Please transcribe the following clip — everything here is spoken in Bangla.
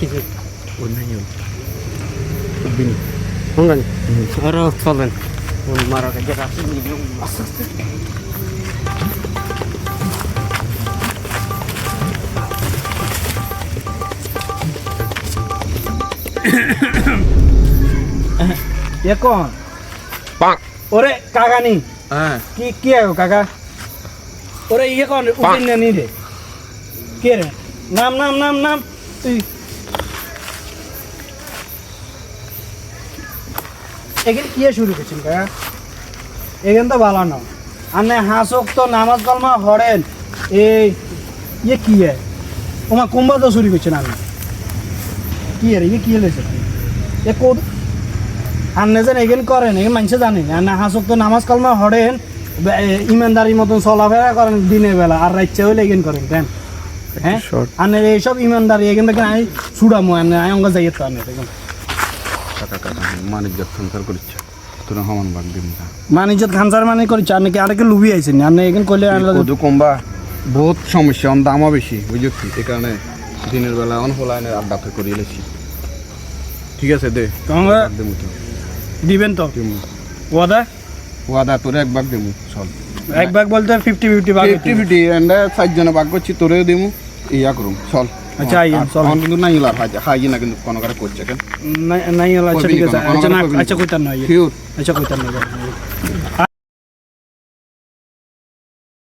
كذا والمن يوم ربني والله أرى تفضل والمرة قد راسي اليوم ये कौन पाक ओरे काका नहीं हाँ की क्या है वो काका ओरे ये कौन उपिन नहीं दे क्या नाम नाम नाम नाम এখানে কি শুরু করছেন কাকা এখানে তো ভালো না। আনে হাসক তো নামাজ কালমা হরেন। এই ইয়ে কি है ওমা কুম্বা তো শুরু করছেন আমি কি রে ইয়ে কি হয়েছে এ কোদ আন্নে যেন এগেন করেন এগেন মানুষে জানে। আন্নে হাসক তো নামাজ কালমা হরেন। ইমানদারির মতন চলাফেরা করেন দিনের বেলা আর রাইচ্ছে হইলে এগেন করেন কেন হ্যাঁ. আন্নে এইসব ইমানদারি এগেন দেখেন আমি ছুড়ামো আমি অঙ্গ যাই তো আন্নে দেখুন। খানসার মানে করেছে আন্নে কি আরেকে লুবি আইছেন? আন্নে এগেন কইলে আনলে কদু কমবা বহুত সমস্যা অন দামও বেশি বুঝছি এই কারণে দিনের বেলা অন হোলাইনের আড্ডাতে করিয়ে লেছি। ঠিক আছে দে তো দিবেন তো? ওয়াদা? ওয়াদা তোরে এক বাগ দেবো চল। এক ভাগ বলতে ফিফটি ফিফটি ভাগ ফিফটি ফিফটি এন্ডা চারজনে বাগ করছি তোরেও দেবো ইয়া করুম চল। আচ্ছা, আইয়েন, চল। এখন কিন্তু নাই লার হাই হাই না কিন্তু কোনো কারে করছে কেন? নাই নাই আচ্ছা ঠিক আছে। আচ্ছা না আচ্ছা কইতাম না ইয়ে। আচ্ছা কইতাম না